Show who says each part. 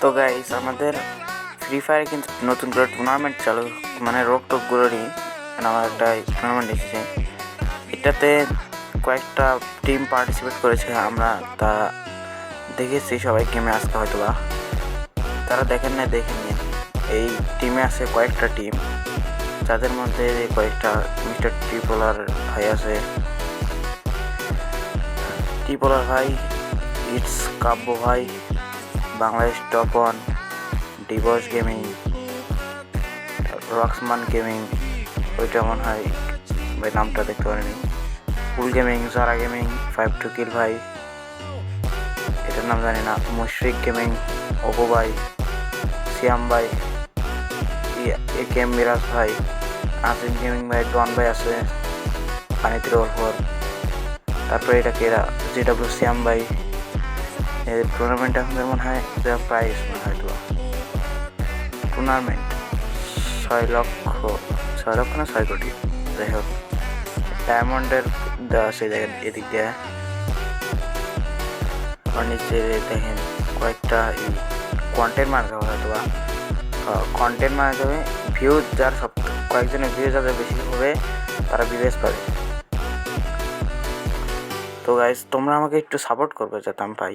Speaker 1: তো গাইস আমাদের ফ্রি ফায়ারে কিন্তু নতুন করে টুর্নামেন্ট চালু মানে রোগ টোকগুলোরই আমার একটা টুর্নামেন্ট এসেছে। এটাতে কয়েকটা টিম পার্টিসিপেট করেছে, আমরা তা দেখেছি, সবাই গেমে আসতে হয়তো বা। তারা দেখেন না দেখেন এই টিমে আছে কয়েকটা টিম যাদের মধ্যে কয়েকটা মিস্টার ট্রিপোলার ভাই আছে। ট্রিপোলার ভাই ইটস কাব্য ভাই Bangladesh top one divorce gaming Roxman gaming ওইটা মনে হয়, ভাই নামটা দেখতে পারিনি। Full gaming Zara gaming five two kill ভাই এটার নাম জানি না। মুশরিক গেমিং অপু ভাই সিয়াম ভাই এ কে মিরাজ ভাই আসিম গেমিং ভাই ডন ভাই আছে পানিতে ওরফর তারপরে এটা কেরা জি ডাব্লিউ সিয়াম ভাই এই টুর্নামেন্ট আমাদের মনে হয় যা প্রাইস মনে হয় টুর্নামেন্ট ছয় লক্ষ ছয় লক্ষ না ছয় কোটি? যাই হোক ডায়মন্ডের দেওয়া সেই জায়গায় এদিক দিয়ে। নিচে দেখেন কয়েকটা কন্টেন্ট মার্কা হয়তো বা। কন্টেন্ট মারা ভিউ যার সব, কয়েকজনের ভিউ যাদের বেশি হবে, তারা বিবেশ পাবে। তো গাইজ তোমরা আমাকে একটু সাপোর্ট করবে যাতে আমি পাই।